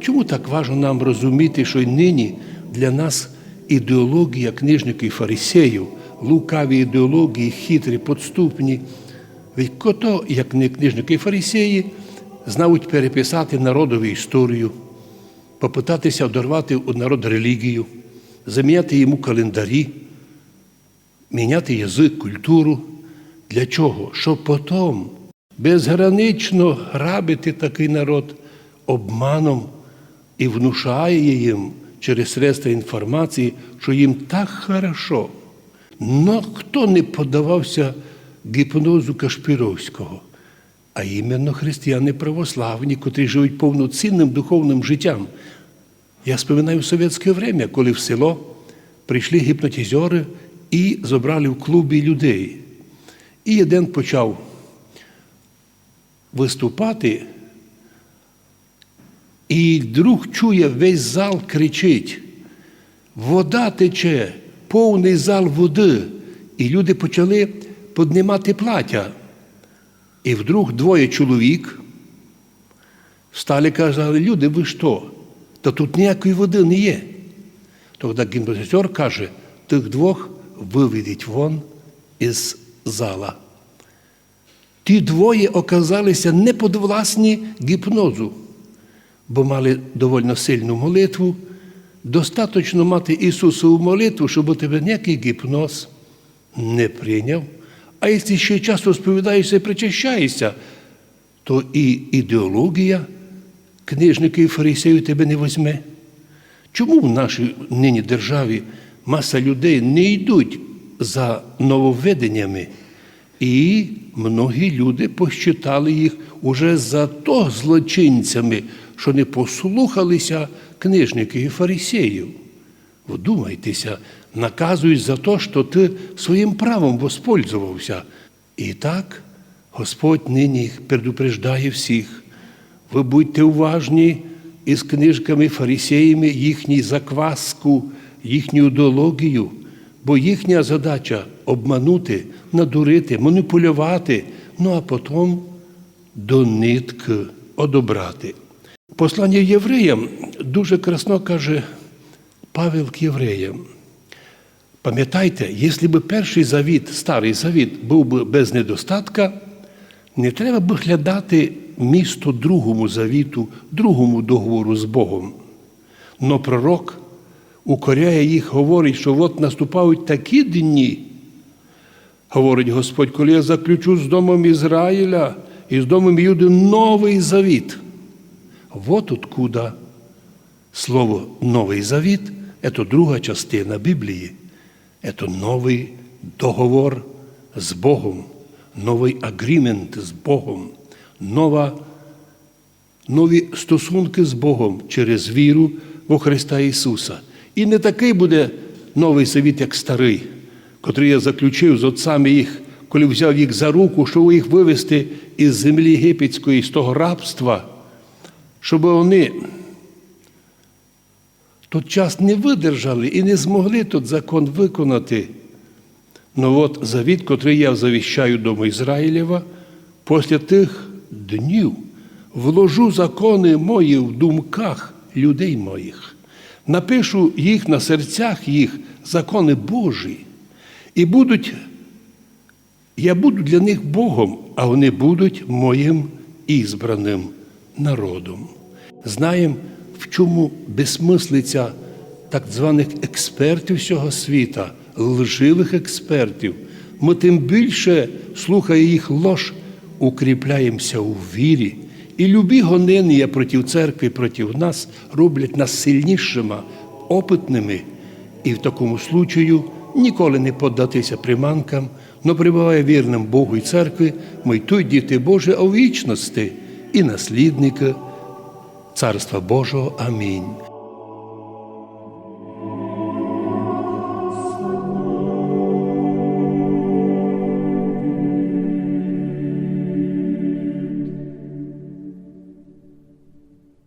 Чому так важливо нам розуміти, що й нині для нас ідеологія книжників і фарисеїв, лукаві ідеології, хитрі, подступні, від кото, як не книжники і фарисеї, знають переписати народові історію, попитатися одорвати у народ релігію, заміняти йому календарі, міняти язик, культуру. Для чого? Щоб потім безгранично грабити такий народ обманом і внушає їм через средства інформації, що їм так хорошо. Но хто не подавався гіпнозу Кашпіровського, а іменно християни православні, котрі живуть повноцінним духовним життям. Я споминаю совєтське время, коли в село прийшли гіпнотизери і забрали в клубі людей. І один почав виступати, і друг чує, весь зал кричить: вода тече, повний зал води. І люди почали піднімати плаття. І вдруг двоє чоловік встали і казали, люди, ви що? Та тут ніякої води не є. Тоді гімназистер каже, тих двох виведіть вон із зала. Ті двоє оказалися неподвласні гіпнозу, бо мали довольно сильну молитву. Достаточно мати Ісусову молитву, щоб у тебе ніякий гіпноз не прийняв. А якщо ще й часто сповідаєшся і причащаєшся, то і ідеологія книжників і фарисеїв тебе не візьме. Чому в нашій нині державі маса людей не йдуть за нововведеннями? І многі люди посчитали їх уже за то злочинцями, що не послухалися книжників і фарисеїв. Вдумайтеся, наказують за те, що ти своїм правом воспользувався. І так Господь нині предупреждає всіх. Ви будьте уважні із книжками фарисеями, їхню закваску, їхню ідеологію, бо їхня задача обманути, надурити, маніпулювати, ну а потім до нитки одобрати. Послання євреям дуже красно каже Павел к євреям. Пам'ятайте, якщо б перший завіт, старий завіт, був би без недостатка, не треба б глядати місто другому завіту, другому договору з Богом. Но пророк укоряє їх, говорить, що от наступають такі дні, говорить Господь, коли я заключу з домом Ізраїля і з домом Юди новий завіт. Вот откуда слово Новий Завіт це друга частина Біблії. Це новий договор з Богом, новий агрімент з Богом, нова, нові стосунки з Богом через віру в Христа Ісуса. І не такий буде новий завіт, як старий, котрий я заключив з отцями їх, коли взяв їх за руку, щоб їх вивести із землі єгипетської, з того рабства, щоб вони тот час не видержали і не змогли тот закон виконати. Ну от завіт, котрий я завіщаю дому Ізраїлєва, після тих днів вложу закони мої в думках людей моїх, напишу їх на серцях їх, закони Божі, і будуть, я буду для них Богом, а вони будуть моїм ізбраним народом. Знаємо, в чому безсмислиця так званих експертів всього світа, лживих експертів. Ми тим більше, слухає їх лож, укріпляємося у вірі. І любі гонення проти церкви, проти нас роблять нас сильнішими, опитними. І в такому случаю ніколи не поддатися приманкам, но прибуває вірним Богу і церкві, ми той діти Божі, в вічності і наслідника Царства Божого. Амінь.